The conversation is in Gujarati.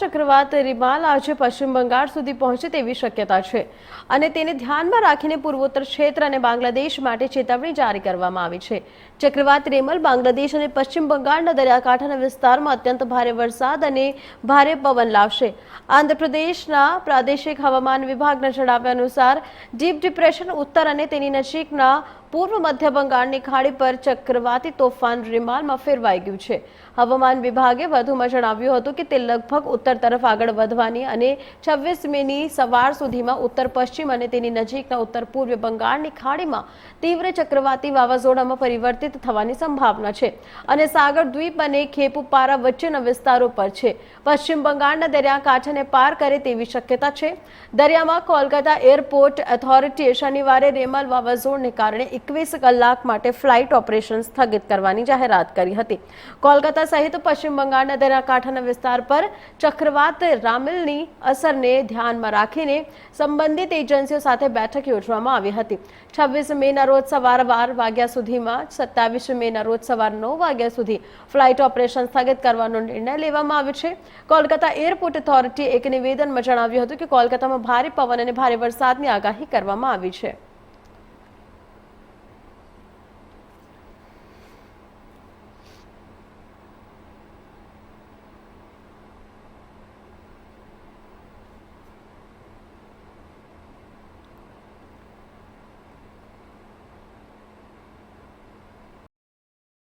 ચક્રવાત રિમાલ આજે પશ્ચિમ બંગાળ સુધી પહોંચે તેવી શક્યતા છે. અને તેને ધ્યાનમાં રાખીને પૂર્વોત્તર ક્ષેત્ર અને બાંગ્લાદેશ માટે ચેતવણી જારી કરવામાં આવી છે. ચક્રવાત રેમલ બાંગ્લાદેશ અને પશ્ચિમ બંગાળના દરિયાકાંઠાના વિસ્તારમાં અત્યંત ભારે વરસાદ અને ભારે પવન લાવશે. આંધ્રપ્રદેશના પ્રાદેશિક હવામાન વિભાગના જણાવ્યા અનુસાર, ડીપ ડિપ્રેશન ઉત્તર અને તેની નજીકના પૂર્વ મધ્ય બંગાળની ખાડી પર ચક્રવાતી તોફાન રિમાલમાં ફેરવાઈ ગયું છે. હવામાન વિભાગે વધુમાં જણાવ્યું હતું કે તે લગભગ ઉત્તર તરફ આગળ વધવાની અને છવ્વીસ સવાર સુધીમાં ઉત્તર પશ્ચિમ અને તેની નજીકના ઉત્તર પૂર્વ બંગાળની ખાડીમાં તીવ્ર ચક્રવાતી વાવાઝોડામાં પરિવર્તિત થવાની સંભાવના છે અને સાગર દ્વીપ અને ખેપુપારા વચ્ચેના વિસ્તારો પર છે. પશ્ચિમ બંગાળના દરિયાકાંઠાને પાર કરે તેવી શક્યતા છે. દરિયામાં કોલકાતા એરપોર્ટ ઓથોરિટીએ શનિવારે રેમલ વાવાઝોડને કારણે એકવીસ કલાક માટે ફ્લાઇટ ઓપરેશન સ્થગિત કરવાની જાહેરાત કરી હતી. કોલકાતા સહિત પશ્ચિમ બંગાળના દરિયાકાંઠાના વિસ્તાર પર ચક્રવાત રામિલની અસરને ધ્યાનમાં રાખીને સંબંધિત એજન્સીઓ સાથે બેઠક યોજવામાં આવી હતી. છવ્વીસ મેના રોજ સવાર બાર વાગ્યા સુધીમાં સત્તાવીસ મેના રોજ સવાર નવ વાગ્યા સુધી ફ્લાઇટ ઓપરેશન સ્થગિત કરવાનો નિર્ણય લેવામાં આવ્યો છે. કોલકાતા એરપોર્ટ ઓથોરિટીએ એક નિવેદનમાં જણાવ્યું હતું કે કોલકાતામાં ભારે પવન અને ભારે વરસાદની આગાહી કરવામાં આવી છે.